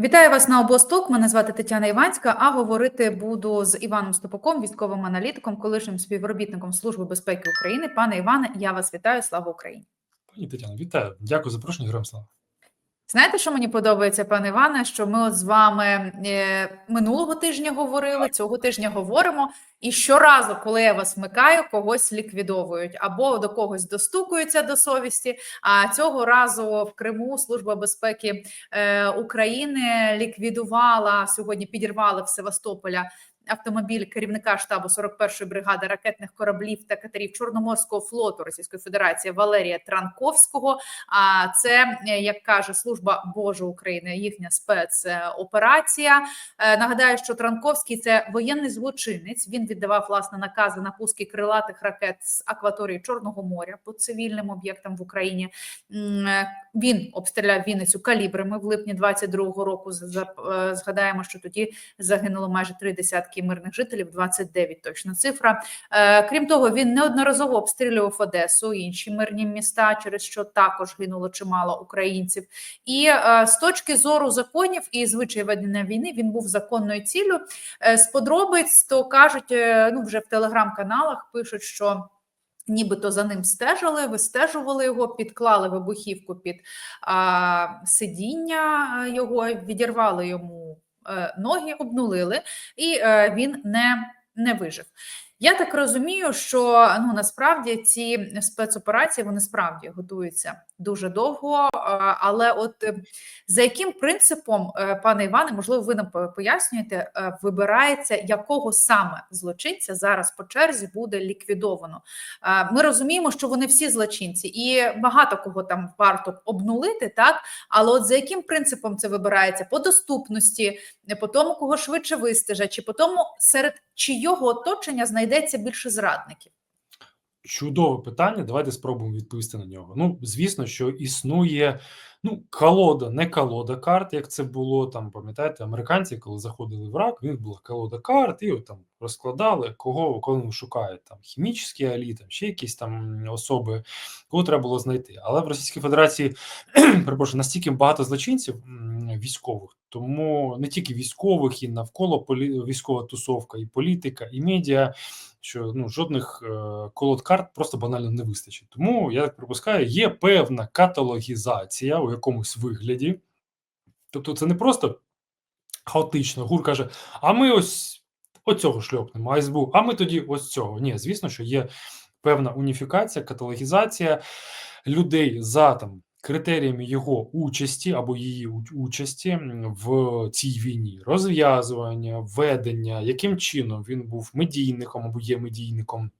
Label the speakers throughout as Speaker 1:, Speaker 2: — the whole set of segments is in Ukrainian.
Speaker 1: Вітаю вас на обосток. Мене звати Тетяна Іванська. А говорити буду з Іваном Стопаком, військовим аналітиком, колишнім співробітником Служби безпеки України. Пане Іване, я вас вітаю. Слава Україні!
Speaker 2: Пані Тетяно, вітаю. Дякую за запрошення. Героям слава.
Speaker 1: Знаєте, що мені подобається, пане Іване? Що ми от з вами е, минулого тижня говорили, цього тижня говоримо. І щоразу, коли я вас вмикаю, когось ліквідовують або до когось достукуються до совісті. А цього разу в Криму Служба безпеки е, України ліквідувала сьогодні, підірвали в Севастополя. Автомобіль керівника штабу 41-ї бригади ракетних кораблів та катерів Чорноморського флоту Російської Федерації Валерія Транковського. А це е, як каже служба Божа України, їхня спецоперація. Е, Нагадаю, що Транковський це воєнний злочинець. Він віддавав власне накази на пуски крилатих ракет з акваторії Чорного моря по цивільним об'єктам в Україні. Е, Він обстріляв Вінницю калібрами в липні 22-го року. Згадаємо, що тоді загинуло майже три десятки мирних жителів, 29 точно цифра. Е, Крім того, він неодноразово обстрілював Одесу, інші мирні міста, через що також гинуло чимало українців. І е, з точки зору законів і звичаїв ведення війни він був законною ціллю. Е, З подробиць то кажуть, ну вже в телеграм-каналах пишуть, що. Нібито за ним стежили, вистежували його, підклали вибухівку під а, сидіння його, відірвали йому ноги, обнулили, і е, він не, не вижив. Я так розумію, що ну насправді ці спецоперації вони справді готуються дуже довго. е, Але от е, за яким принципом, е, пане Іване, можливо, ви нам пояснюєте, вибирається, якого саме злочинця зараз по черзі буде ліквідовано? Ми розуміємо, що вони всі злочинці, і багато кого там варто обнулити, так але от за яким принципом це вибирається? По доступності, по тому, кого швидше вистежать, чи по тому, серед чийого оточення знайдеться більше зрадників?
Speaker 2: Чудове питання. Давайте спробуємо відповісти на нього. Ну, звісно, що існує ну, колода, не колода карт, як це було там. Пам'ятаєте, американці, коли заходили в рак, в них була колода карт, і от там розкладали, кого коли шукають там хімічні алі, там ще якісь там особи, кого треба було знайти. Але в Російській Федерації перепрошую, настільки багато злочинців військових, тому не тільки військових, і навколо полі... військова тусовка, і політика, і медіа що ну жодних е, колод карт просто банально не вистачить. Тому я так припускаю, є певна каталогізація у якомусь вигляді. Тобто, це не просто хаотично. ГУР каже: а ми ось оцього шльопнемо, а а ми тоді ось цього. Ні, звісно, що є певна уніфікація, каталогізація людей за там. Критеріями його участі або її участі в цій війні, розв'язування, ведення, яким чином він був медійником або є медійником,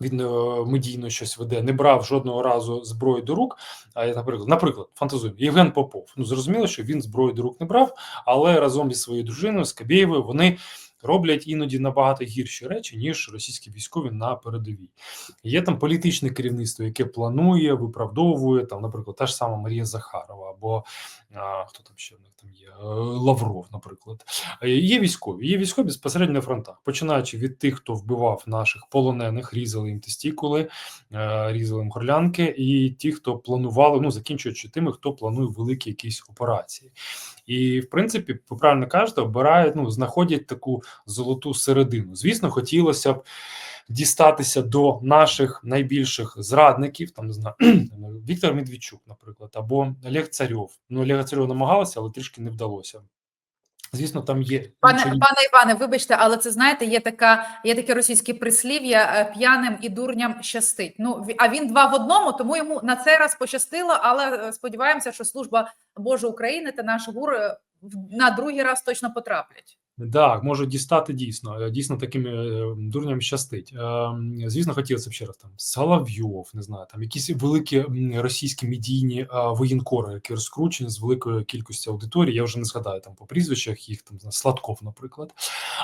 Speaker 2: він е, медійно щось веде, не брав жодного разу зброю до рук. А я, наприклад, наприклад, фантазуємо, Євген Попов. Ну зрозуміло, що він зброю до рук не брав, але разом зі своєю дружиною Скабєєвою вони роблять іноді набагато гірші речі, ніж російські військові на передовій. Є там політичне керівництво, яке планує, виправдовує там, наприклад, та ж сама Марія Захарова, або а, хто там ще в них там є Е, Лавров, наприклад. Е, Є військові, є військові безпосередньо на фронтах, починаючи від тих, хто вбивав наших полонених, різали їм тестікули, е, різали їм горлянки, і ті, хто планували, ну закінчуючи тими, хто планує великі якісь операції. І в принципі, ви правильно кажете, обирають, ну знаходять таку золоту середину. Звісно, хотілося б дістатися до наших найбільших зрадників, там не знаю, Віктор Медведчук, наприклад, або Олег Царьов. Ну, Олега Царьов намагалися, але трішки не вдалося. Звісно, там є
Speaker 1: Пане
Speaker 2: інші-
Speaker 1: пане Іване, вибачте, але це знаєте, є така, є таке російське прислів'я е, п'яним і дурням щастить. Ну а він два в одному, тому йому на цей раз пощастило. Але е, сподіваємося, що служба Божа України та наш ГУР е, на другий раз точно потраплять.
Speaker 2: Так, можуть дістати дійсно. е, Дійсно, таким е, дурням щастить. Е, Звісно, хотілося б ще раз там Соловйов, не знаю, там якісь великі російські медійні воєнкори, які розкручені з великою кількістю аудиторії. Я вже не згадаю там по прізвищах їх там Сладков, наприклад.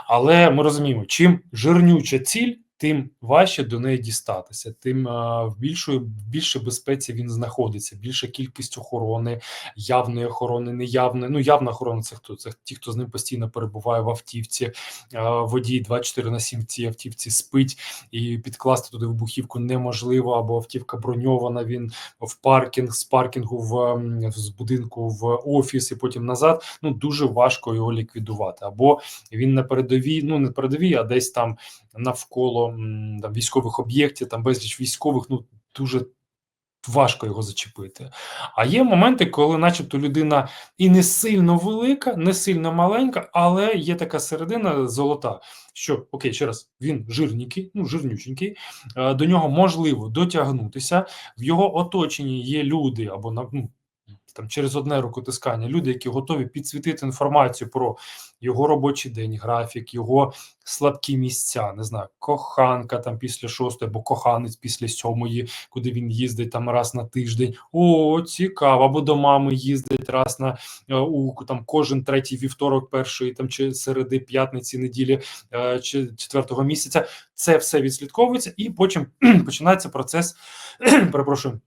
Speaker 2: Але ми розуміємо, чим жирнюча ціль. Тим важче до неї дістатися, тим а, в більшої більше безпеці він знаходиться. Більша кількість охорони, явної охорони, неявної. Ну явна охорона це хто? Це ті, хто з ним постійно перебуває в автівці. А, водій 24 на 7 в цій автівці спить і підкласти туди вибухівку неможливо, або автівка броньована. Він в паркінг з паркінгу в з будинку в офіс і потім назад. Ну дуже важко його ліквідувати. Або він на передовій, ну не передовій, а десь там навколо там військових об'єктів, там безліч військових. Ну дуже важко його зачепити. А є моменти, коли, начебто, людина і не сильно велика, не сильно маленька, але є така середина золота. Що окей, ще раз він жирненький, ну жирнюченький, е, до нього можливо дотягнутися. В його оточенні є люди або ну, там через одне рукотискання, люди, які готові підсвітити інформацію про його робочий день, графік, його слабкі місця, не знаю, коханка там після шостої, або коханець після сьомої, куди він їздить там раз на тиждень. О, цікаво, або до мами їздить раз на е, у там кожен третій вівторок, першої там чи середи п'ятниці, неділі е, чи четвертого місяця. Це все відслідковується, і потім починається процес. перепрошую.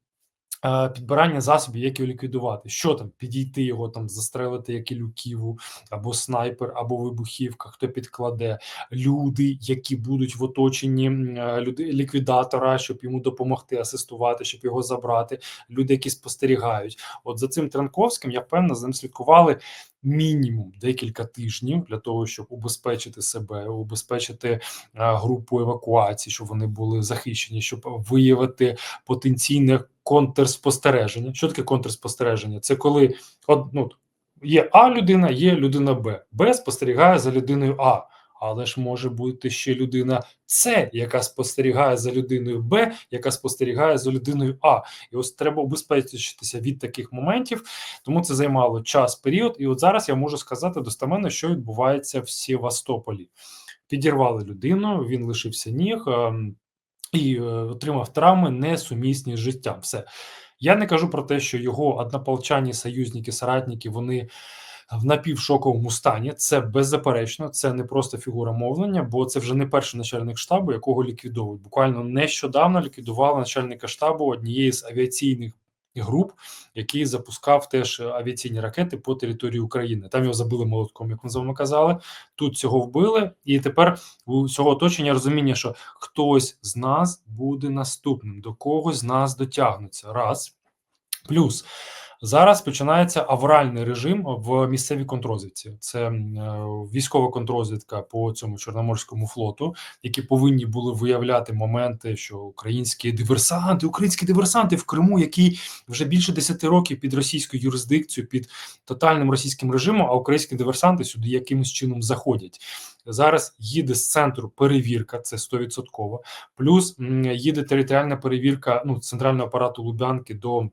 Speaker 2: Е, Підбирання засобів, як його ліквідувати, що там підійти його там, застрелити як і люківу, або снайпер, або вибухівка, хто підкладе, люди, які будуть в оточенні е, люди ліквідатора, щоб йому допомогти, асистувати, щоб його забрати. Люди, які спостерігають. От за цим Транковським, я певно, з ним слідкували мінімум декілька тижнів для того, щоб убезпечити себе, убезпечити е, групу евакуації, щоб вони були захищені, щоб виявити потенційне контрспостереження. Що таке контрспостереження? Це коли одну ну, є А людина, є людина Б. Б спостерігає за людиною А. Але ж може бути ще людина С, яка спостерігає за людиною Б, яка спостерігає за людиною А. І ось треба убезпечитися від таких моментів, тому це займало час, період. І от зараз я можу сказати достеменно, що відбувається в Севастополі. Підірвали людину, він лишився ніг ем, і е, отримав травми несумісні з життям. Все. Я не кажу про те, що його однополчані союзники, соратники, вони в напівшоковому стані. Це беззаперечно, це не просто фігура мовлення, бо це вже не перший начальник штабу, якого ліквідовують. Буквально нещодавно ліквідували начальника штабу однієї з авіаційних груп, який запускав теж авіаційні ракети по території України. Там його забили молотком, як ми з вами казали. Тут цього вбили, і тепер у цього оточення розуміння, що хтось з нас буде наступним, до когось з нас дотягнуться. Раз плюс. Зараз починається авральний режим в місцевій контрозвідці. Це е, військова контрозвідка по цьому чорноморському флоту, які повинні були виявляти моменти, що українські диверсанти, українські диверсанти в Криму, які вже більше 10 років під російською юрисдикцією, під тотальним російським режимом, а українські диверсанти сюди якимось чином заходять. Зараз їде з центру перевірка, це 100%, плюс їде територіальна перевірка ну, центрального апарату Лубянки до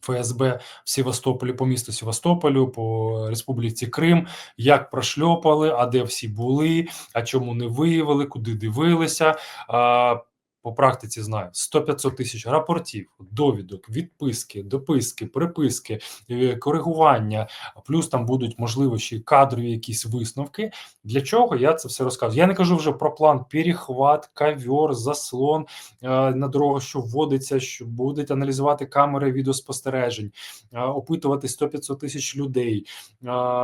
Speaker 2: ФСБ в Севастополі, по місту Севастополю, по Республіці Крим, як прошльопали, а де всі були, а чому не виявили, куди дивилися. А, по практиці знаю 100-500 тисяч рапортів, довідок, відписки, дописки, приписки, е, коригування. Плюс там будуть можливо ще кадрові якісь висновки. Для чого я це все розказую? Я не кажу вже про план перехват, кавьор, заслон е, на дорогах, що вводиться, що будуть аналізувати камери відеоспостережень, е, опитувати 100-500 тисяч людей,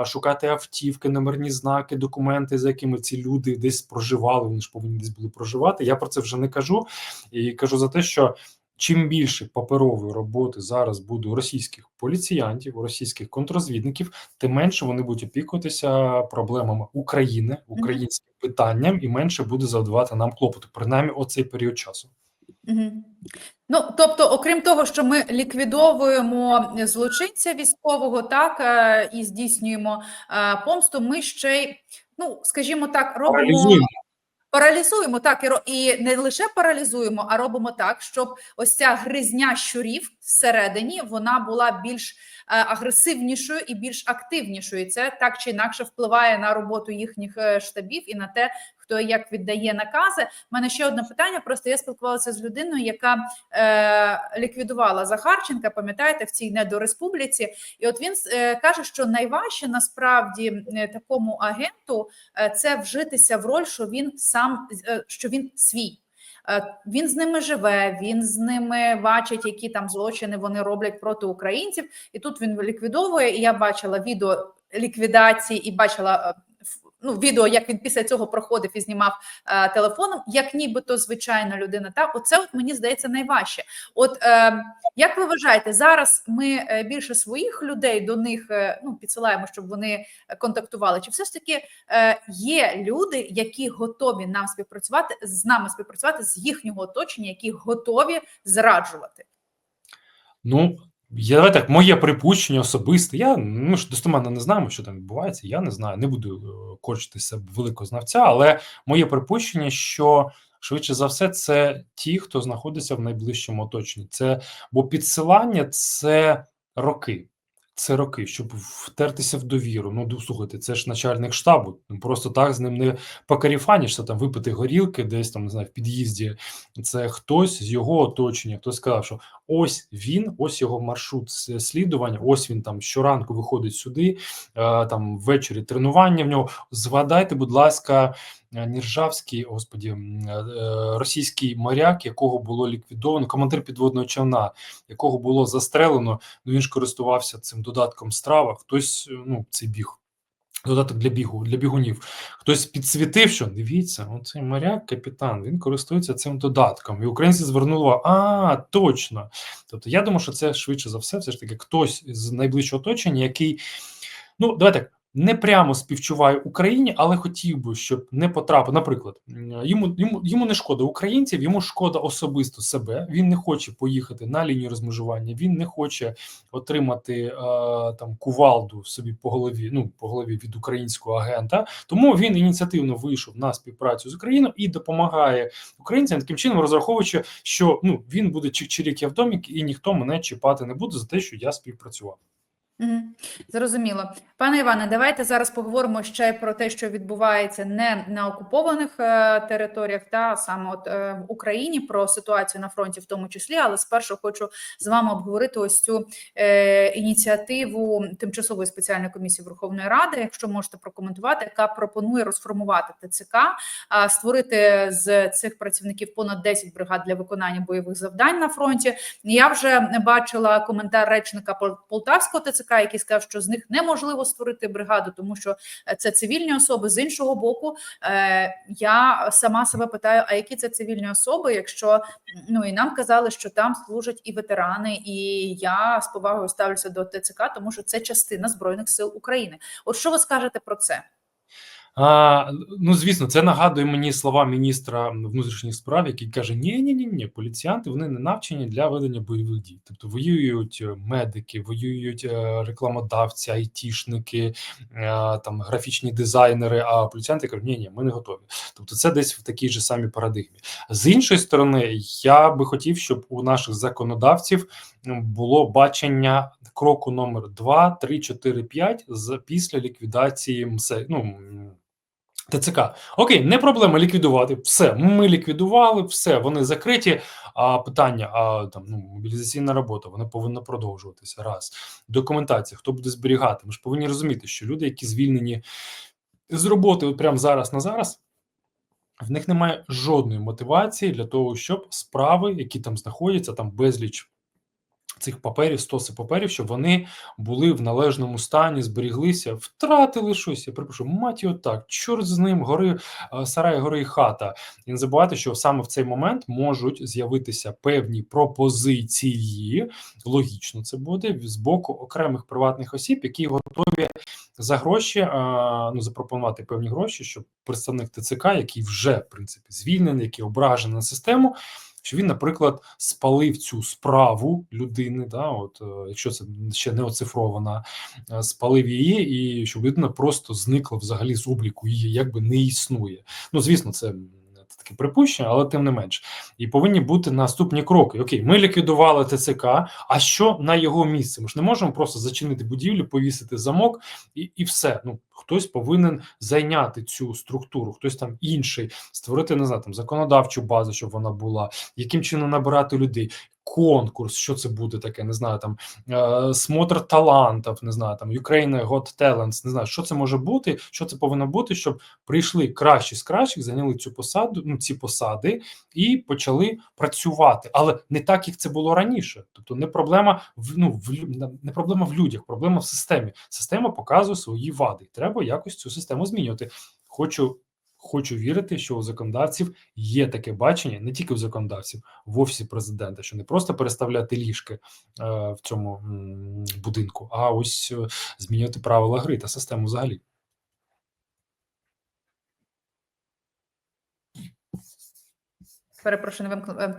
Speaker 2: шукати автівки, номерні знаки, документи, за якими ці люди десь проживали. Вони ж повинні десь були проживати. Я про це вже не кажу і кажу за те, що. Чим більше паперової роботи зараз буде у російських поліціянтів, у російських контрозвідників, тим менше вони будуть опікуватися проблемами України, українським питанням, і менше буде завдавати нам клопоту, принаймні оцей період часу.
Speaker 1: Мгм. Ну, тобто, окрім того, що ми ліквідовуємо злочинця військового, так е, і здійснюємо е, помсту, ми ще й, ну скажімо так, робимо
Speaker 2: Паралізуємо.
Speaker 1: так і і не лише паралізуємо, а робимо так, щоб ось ця гризня щурів всередині вона була більш е, агресивнішою і більш активнішою. Це так чи інакше впливає на роботу їхніх е, штабів і на те, хто як віддає накази. У мене ще одне питання. Просто я спілкувалася з людиною, яка е, ліквідувала Захарченка. Пам'ятаєте, в цій недореспубліці, і от він е, каже, що найважче насправді е, такому агенту е, це вжитися в роль, що він сам е, що він свій. Е, Він з ними живе, він з ними бачить, які там злочини вони роблять проти українців, і тут він ліквідовує. І я бачила відео ліквідації і бачила е, ну, відео, як він після цього проходив і знімав е, телефоном, як нібито звичайна людина. Та оце от мені здається найважче. От е, як ви вважаєте, зараз ми е, більше своїх людей до них е, ну підсилаємо, щоб вони контактували? Чи все ж таки е, є люди, які готові нам співпрацювати з нами співпрацювати з їхнього оточення, які готові зраджувати?
Speaker 2: Ну, я давай так, моє припущення особисте. Я ну ж достоменно не знаємо, що там відбувається. Я не знаю, не буду е, корчитися великого знавця, але моє припущення, що швидше за все, це ті, хто знаходиться в найближчому оточенні. Це бо підсилання це роки. Це роки, щоб втертися в довіру. Ну, слухайте, це ж начальник штабу. Ну, Просто так з ним не покаріфанішся, там випити горілки десь там, не знаю, в під'їзді. Це хтось з його оточення, хтось сказав, що ось він, ось його маршрут слідування, ось він там щоранку виходить сюди, е, там ввечері тренування в нього. Згадайте, будь ласка, Ніржавський, господі, е, е, російський моряк, якого було ліквідовано, командир підводного човна, якого було застрелено. Ну він ж користувався цим додатком страва. Хтось е, ну цей біг. Додаток для бігу для бігунів. Хтось підсвітив, що дивіться, оцей моряк, капітан, він користується цим додатком. І українці звернули, а точно. Тобто, я думаю, що це швидше за все, все ж таки, хтось з найближчого оточення, який, ну, давайте так, не прямо співчуває Україні, але хотів би, щоб не потрапив. Наприклад, йому йому йому не шкода українців, йому шкода особисто себе. Він не хоче поїхати на лінію розмежування. Він не хоче отримати е, там кувалду собі по голові. Ну по голові від українського агента. Тому він ініціативно вийшов на співпрацю з Україною і допомагає українцям таким чином, розраховуючи, що ну він буде чик-чирік я в домік, і ніхто мене чіпати не буде за те, що я співпрацював.
Speaker 1: Зрозуміло. Пане Іване, давайте зараз поговоримо ще про те, що відбувається не на окупованих е, територіях, та саме от е, в Україні, про ситуацію на фронті, в тому числі. Але спершу хочу з вами обговорити ось цю е, ініціативу тимчасової спеціальної комісії Верховної Ради, якщо можете прокоментувати, яка пропонує розформувати ТЦК, а, створити з цих працівників понад 10 бригад для виконання бойових завдань на фронті. Я вже бачила коментар речника Пол- Полтавського ТЦК, який сказав, що з них неможливо створити бригаду, тому що е, це цивільні особи. З іншого боку, е, я сама себе питаю: а які це цивільні особи? Якщо ну і нам казали, що там служать і ветерани, і я з повагою ставлюся до ТЦК, тому що це частина збройних сил України. От що ви скажете про це?
Speaker 2: А, ну, звісно, це нагадує мені слова міністра внутрішніх справ, який каже: ні, ні, ні, поліціянти вони не навчені для ведення бойових дій. Тобто воюють медики, воюють е, рекламодавці, айтішники, е, там графічні дизайнери. А поліціянти кажуть, ні, ні, ми не готові. Тобто, це десь в такій же самій парадигмі. З іншої сторони, я би хотів, щоб у наших законодавців було бачення кроку номер 2, 3, 4, 5 з після ліквідації МСЕ. Ну, ТЦК. Окей, не проблема ліквідувати. Все, ми ліквідували, все, вони закриті. А питання, а там ну мобілізаційна робота, вона повинна продовжуватися. Раз документація, хто буде зберігати? Ми ж повинні розуміти, що люди, які звільнені з роботи, от прямо зараз на зараз. В них немає жодної мотивації для того, щоб справи, які там знаходяться, там безліч цих паперів, стоси паперів, щоб вони були в належному стані, зберіглися, втратили щось. Я припишу, його так, чорт з ним, гори е, сарай, гори хата. І не забувайте, що саме в цей момент можуть з'явитися певні пропозиції. Логічно це буде з боку окремих приватних осіб, які готові за гроші е, ну запропонувати певні гроші, щоб представник ТЦК, який вже в принципі звільнений, який ображений на систему. Що він, наприклад, спалив цю справу людини, да, от е, якщо це ще не оцифрована, е, спалив її, і щоб людина просто зникла взагалі з обліку її, якби не існує. Ну звісно, це таке припущення, але тим не менш. І повинні бути наступні кроки. Окей, ми ліквідували ТЦК. А що на його місце? Ми ж не можемо просто зачинити будівлю, повісити замок і, і все. Ну хтось повинен зайняти цю структуру, хтось там інший, створити не знаю, там законодавчу базу, щоб вона була, яким чином набирати людей. Конкурс, що це буде таке, не знаю, там е, смотр талантів, не знаю, там Ukraine Got Talents, не знаю, що це може бути, що це повинно бути, щоб прийшли кращі з кращих, зайняли цю посаду, ну ці посади і почали працювати, але не так, як це було раніше. Тобто, не проблема в ну в не проблема в людях, проблема в системі. Система показує свої вади. Треба якось цю систему змінювати. Хочу. Хочу вірити, що у законодавців є таке бачення, не тільки у законодавців, в офісі президента, що не просто переставляти ліжки е, в цьому м, будинку, а ось е, змінювати правила гри та систему взагалі.
Speaker 1: Перепрошую, не вимкнула. Е,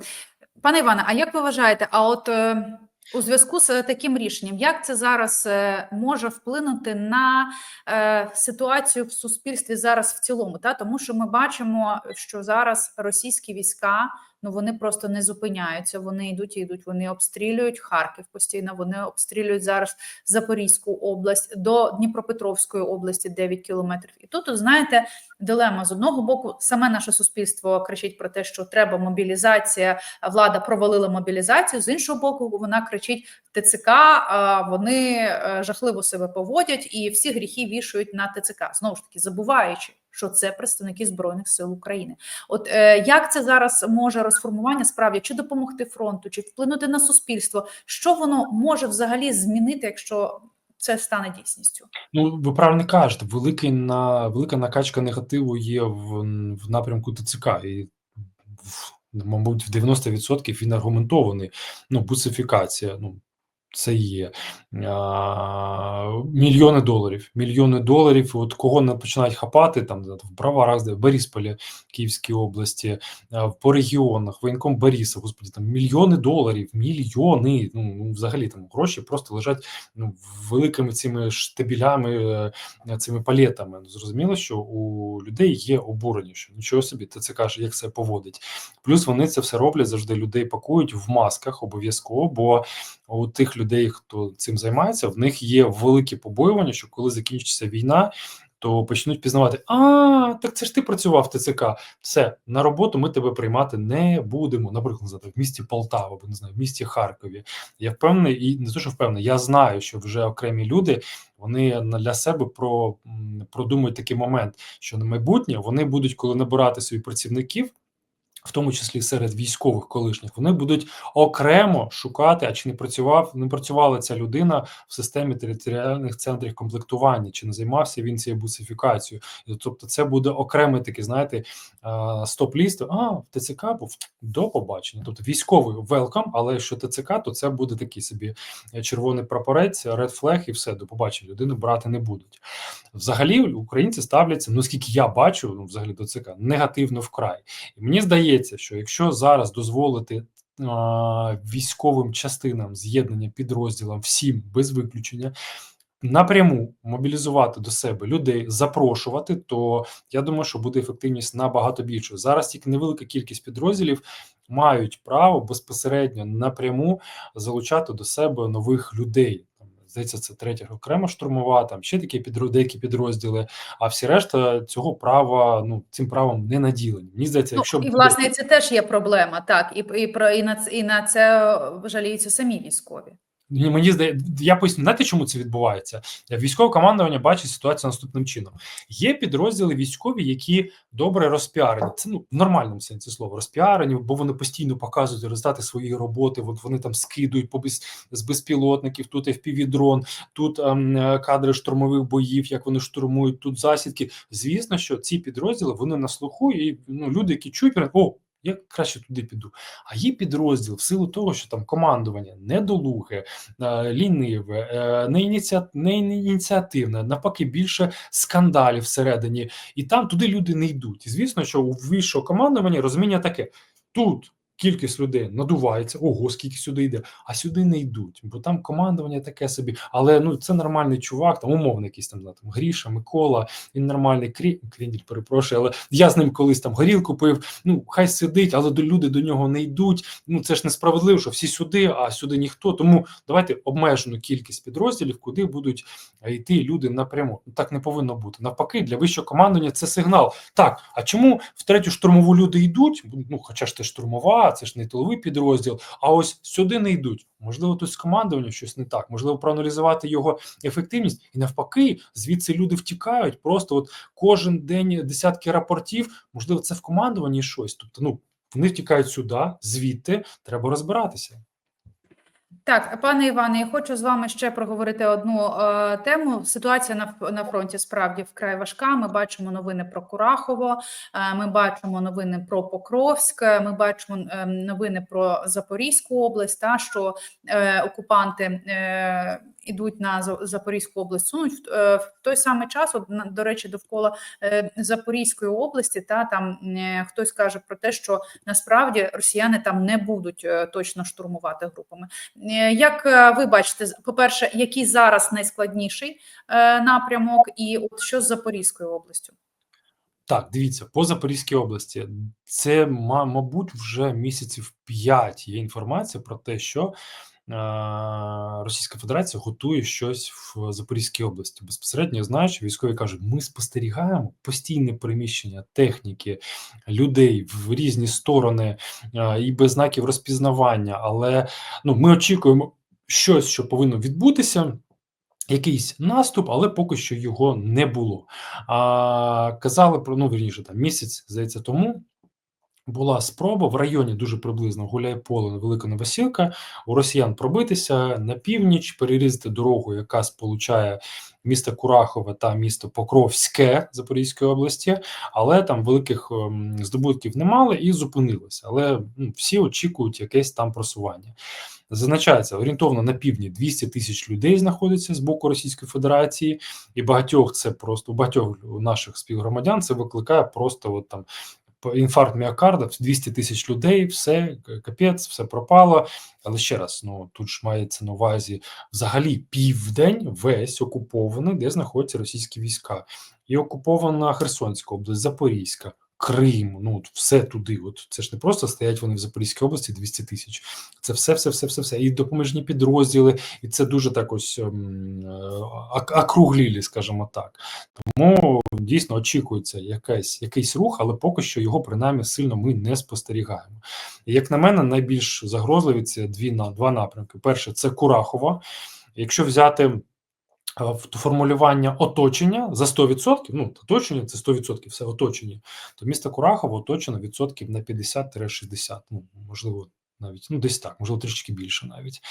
Speaker 1: Пане Іване, а як ви вважаєте, а от е, у зв'язку з таким рішенням, як це зараз е, може вплинути на е, ситуацію в суспільстві зараз в цілому? Та тому, що ми бачимо, що зараз російські війська ну вони просто не зупиняються. Вони йдуть і йдуть. Вони обстрілюють Харків постійно. Вони обстрілюють зараз Запорізьку область до Дніпропетровської області 9 кілометрів. І тут, знаєте, дилема з одного боку, саме наше суспільство кричить про те, що треба мобілізація. Влада провалила мобілізацію. З іншого боку, вона кричить ТЦК. Вони е, жахливо себе поводять і всі гріхи вішають на ТЦК. Знову ж таки, забуваючи, що це представники збройних сил України. От е, як це зараз може розформування справді чи допомогти фронту, чи вплинути на суспільство? Що воно може взагалі змінити, якщо це стане дійсністю?
Speaker 2: Ну, ви правильно кажете, великий на велика накачка негативу є в, в напрямку ТЦК, і в, мабуть, в 90% він аргументований. Ну, бусифікація, ну це є а, мільйони доларів. Мільйони доларів. От кого починають хапати там в Броварах, в Борисполі, Київській області, по регіонах, воєнком Бориса, господи, там мільйони доларів, мільйони. Ну, ну взагалі там гроші просто лежать ну, великими цими штабілями, е, цими палетами. Ну, Зрозуміло, що у людей є обурення, що нічого собі, ти це каже, як це поводить. Плюс вони це все роблять завжди людей пакують в масках обов'язково, бо у тих людей, хто цим займається, в них є великі побоювання, що коли закінчиться війна, то почнуть пізнавати: а так це ж ти працював в ТЦК. Все на роботу ми тебе приймати не будемо. Наприклад, в місті Полтава, або не знаю, в місті Харкові. Я впевнений, і не то, що впевнений, я знаю, що вже окремі люди вони для себе про продумують такий момент, що на майбутнє вони будуть, коли набирати собі працівників в тому числі серед військових колишніх, вони будуть окремо шукати, а чи не працював, не працювала ця людина в системі територіальних центрів комплектування, чи не займався він цією бусифікацією. Тобто, це буде окремий такий, знаєте, стоп-ліст. А в ТЦК був до побачення. Тобто військовий велкам, але якщо ТЦК, то це буде такий собі червоний прапорець, ред флег і все до побачення. Людину брати не будуть. Взагалі, українці ставляться, ну скільки я бачу, ну взагалі до ЦК негативно вкрай. І мені здається, що якщо зараз дозволити військовим частинам з'єднання підрозділам всім без виключення. Напряму мобілізувати до себе людей, запрошувати, то я думаю, що буде ефективність набагато більшою. Зараз тільки невелика кількість підрозділів мають право безпосередньо напряму залучати до себе нових людей. Здається, це третя окрема штурмова, там ще такі підро... деякі підрозділи. А всі решта цього права ну цим правом не наділені. Мені здається,
Speaker 1: Ну,
Speaker 2: якщо
Speaker 1: і власне це теж є проблема, так і, і про і на і на це жаліються самі військові.
Speaker 2: Ні, мені здається, я поясню, знаєте, чому це відбувається? Військове командування бачить ситуацію наступним чином: є підрозділи військові, які добре розпіарені. Це ну в нормальному сенсі слова розпіарені, бо вони постійно показують результати своєї роботи. От вони там скидують по без, з безпілотників. Тут FPV-дрон, тут ем, е, кадри штурмових боїв, як вони штурмують, тут засідки. Звісно, що ці підрозділи вони на слуху, і ну люди, які чують, о. Я краще туди піду. А її підрозділ в силу того, що там командування недолуге, е, ліниве, е, не, ініціа... не ініціативне, навпаки, більше скандалів всередині, і там туди люди не йдуть. І звісно, що у вищого командування розуміння таке: тут кількість людей надувається, ого, скільки сюди йде, а сюди не йдуть, бо там командування таке собі. Але ну це нормальний чувак, там умовно якийсь там, там Гріша, Микола, він нормальний крі... крінділь, перепрошую, але я з ним колись там горілку пив. Ну хай сидить, але люди до нього не йдуть. Ну це ж несправедливо, що всі сюди, а сюди ніхто. Тому давайте обмежену кількість підрозділів, куди будуть е, йти люди напряму. Так не повинно бути. Навпаки, для вищого командування це сигнал. Так, а чому в третю штурмову люди йдуть? Ну, хоча ж це штурмова, це ж не тиловий підрозділ. А ось сюди не йдуть. Можливо, тут з командуванням щось не так. Можливо, проаналізувати його ефективність, і навпаки, звідси люди втікають. Просто от кожен день десятки рапортів. Можливо, це в командуванні щось. Тобто, ну вони втікають сюди, звідти треба розбиратися.
Speaker 1: Так, пане Іване, я хочу з вами ще проговорити одну е, тему. Ситуація на, на фронті справді вкрай важка. Ми бачимо новини про Курахово, е, ми бачимо новини про Покровськ, ми бачимо е, новини про Запорізьку область, та що е, окупанти е, ідуть на За- Запорізьку область, сунуть в, е, той самий час. От, до речі, довкола е, Запорізької області, та там е, хтось каже про те, що насправді росіяни там не будуть точно штурмувати групами. Як ви бачите, з- по-перше, який зараз найскладніший напрямок, і от що з Запорізькою областю?
Speaker 2: Так, дивіться, по Запорізькій області це, ма- мабуть, вже місяців 5 є інформація про те, що Російська Федерація готує щось в Запорізькій області. Безпосередньо знаю, що військові кажуть, ми спостерігаємо постійне переміщення техніки, людей в різні сторони і без знаків розпізнавання. Але ну, ми очікуємо щось, що повинно відбутися. Якийсь наступ, але поки що його не було. А, казали про ну вірніше, там місяць здається тому. Була спроба в районі дуже приблизно Гуляйполе, Велика Новосілка у росіян пробитися на північ, перерізати дорогу, яка сполучає місто Курахове та місто Покровське Запорізької області, але там великих ем, здобутків не мали і зупинилися. Але ну, всі очікують якесь там просування. Зазначається орієнтовно на півдні 200 тисяч людей знаходиться з боку Російської Федерації, і багатьох це просто багатьох наших співгромадян це викликає просто от там інфаркт міокарда, 200 тисяч людей, все капець, все пропало. Але ще раз, ну тут ж мається на увазі взагалі південь, весь окупований, де знаходяться російські війська, і окупована Херсонська область, Запорізька. Крим, ну все туди. От це ж не просто стоять вони в Запорізькій області 200 тисяч. Це все, все, все, все, все. І допоміжні підрозділи, і це дуже так ось ем, е, округлілі, скажімо так. Тому дійсно очікується якийсь, якийсь рух, але поки що його принаймні сильно ми не спостерігаємо. І, як на мене, найбільш загрозливі це дві на два напрямки. Перше це Курахова. Якщо взяти формулювання оточення за 100%, ну оточення це 100%, все оточення, то місто Курахово оточено відсотків на 50-60, ну можливо, навіть ну десь так, можливо, трішки більше навіть.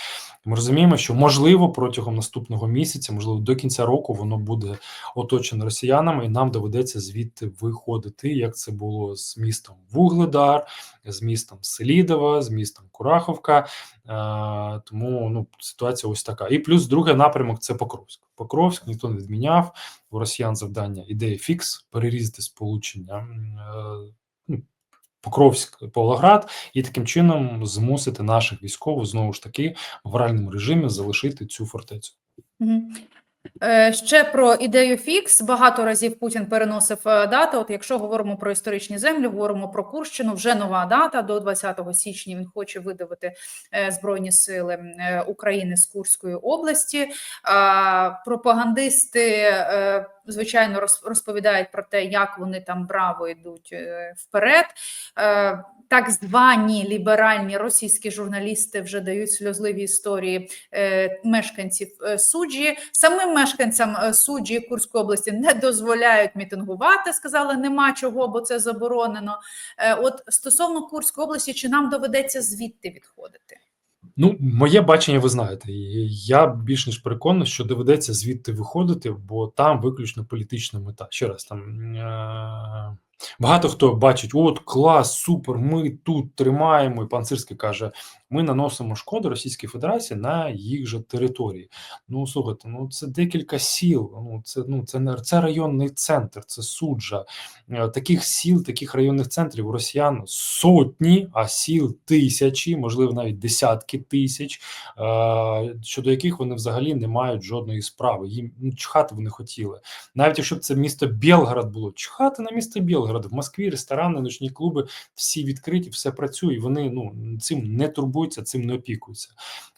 Speaker 2: Ми розуміємо, що можливо протягом наступного місяця, можливо, до кінця року воно буде оточено росіянами, і нам доведеться звідти виходити, як це було з містом Вугледар, з містом Селідова, з містом Кураховка. Е, тому ну ситуація ось така. І плюс другий напрямок це Покровськ. Покровськ ніхто не відміняв. У росіян завдання ідея фікс перерізати сполучення. Покровськ, Павлоград, і таким чином змусити наших військових знову ж таки в авральному режимі залишити цю фортецю.
Speaker 1: Мгм. Е, Ще про ідею фікс. Багато разів Путін переносив е, дати. От якщо говоримо про історичні землі, говоримо про Курщину, вже нова дата до 20 січня. Він хоче видавити е, збройні сили е, України з Курської області. Пропагандисти, звичайно, роз- розповідають про те, як вони там браво йдуть е, вперед. Е, Так звані ліберальні російські журналісти вже дають сльозливі історії е, мешканців суджі. Самим мешканцям суджі Курської області не дозволяють мітингувати. Сказали, нема чого, бо це заборонено. От стосовно Курської області, чи нам доведеться звідти відходити?
Speaker 2: Ну, моє бачення, ви знаєте, я більш ніж переконаний, що доведеться звідти виходити, бо там виключно політична мета. Ще раз там е- багато хто бачить: от клас, супер, ми тут тримаємо. І пан Сирський каже: ми наносимо шкоду Російській Федерації на їх же території. Ну слухайте, ну це декілька сіл. Ну це ну це не це районний центр, це суджа. Е, Таких сіл, таких районних центрів у росіян сотні, а сіл тисячі, можливо, навіть десятки тисяч, е, щодо яких вони взагалі не мають жодної справи. Їм ну, чхати вони хотіли. Навіть якщо б це місто Білгород було, чхати на місто Білгород. В Москві ресторани, ночні клуби всі відкриті, все працює. Вони ну цим не турбуються, цим не опікуються.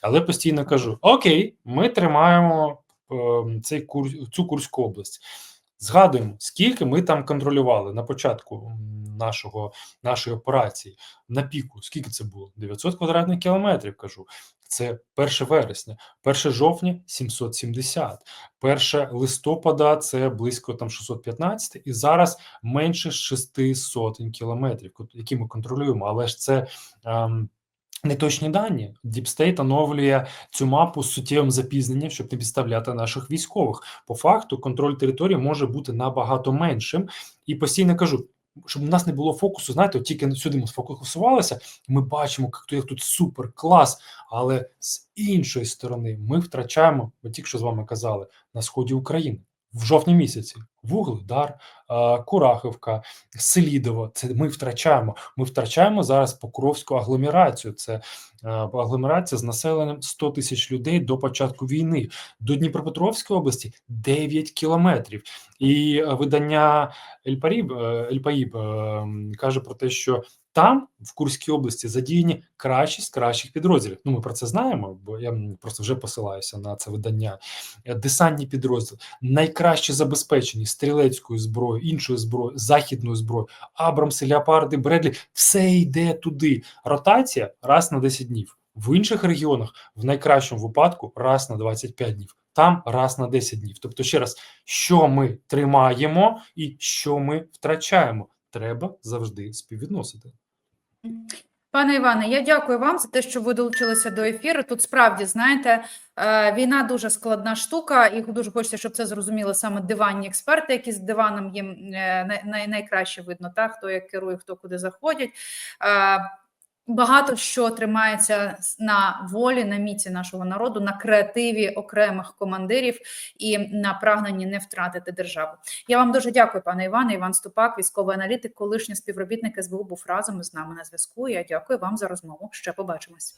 Speaker 2: Але постійно кажу: Окей, ми тримаємо е, цей курс, цю Курську область. Згадуємо, скільки ми там контролювали на початку нашого нашої операції на піку. Скільки це було? 900 квадратних кілометрів. Кажу, це 1 вересня, 1 жовтня 770, 1 листопада це близько там 615, і зараз менше 6 сотень кілометрів, які ми контролюємо. Але ж це. Ем, Неточні дані. Діпстейт оновлює цю мапу з суттєвим запізненням, щоб не підставляти наших військових. По факту, контроль території може бути набагато меншим. І постійно кажу, щоб у нас не було фокусу, знаєте, от тільки сюди ми сфокусувалися, ми бачимо, як тут, супер клас. Але з іншої сторони, ми втрачаємо, ми тільки що з вами казали, на сході України. В жовтні місяці Вугледар, Курахівка, Селідово. Це ми втрачаємо. Ми втрачаємо зараз Покровську агломерацію. Це агломерація з населенням 100 тисяч людей до початку війни. До Дніпропетровської області 9 кілометрів. І видання Ельпаріб Ельпаїб е, каже про те, що там, в Курській області, задіяні кращі з кращих підрозділів. Ну, ми про це знаємо, бо я просто вже посилаюся на це видання. Е, Десантні підрозділи, найкраще забезпечені стрілецькою зброєю, іншою зброєю, західною зброєю, Абрамси, Леопарди, Бредлі, все йде туди. Ротація раз на 10 днів. В інших регіонах, в найкращому випадку, раз на 25 днів. Там раз на 10 днів. Тобто, ще раз, що ми тримаємо і що ми втрачаємо, треба завжди співвідносити.
Speaker 1: Пане Іване, я дякую вам за те, що ви долучилися до ефіру. Тут справді знаєте, е, війна дуже складна штука, і дуже хочеться, щоб це зрозуміли саме диванні експерти, які з диваном їм е, най- най- найкраще видно, та хто як керує, хто куди заходять. Багато що тримається на волі, на міці нашого народу, на креативі окремих командирів і на прагненні не втратити державу. Я вам дуже дякую, пане Іване. Іван Ступак, військовий аналітик, колишній співробітник СБУ, був разом з нами на зв'язку. Я дякую вам за розмову. Ще побачимось.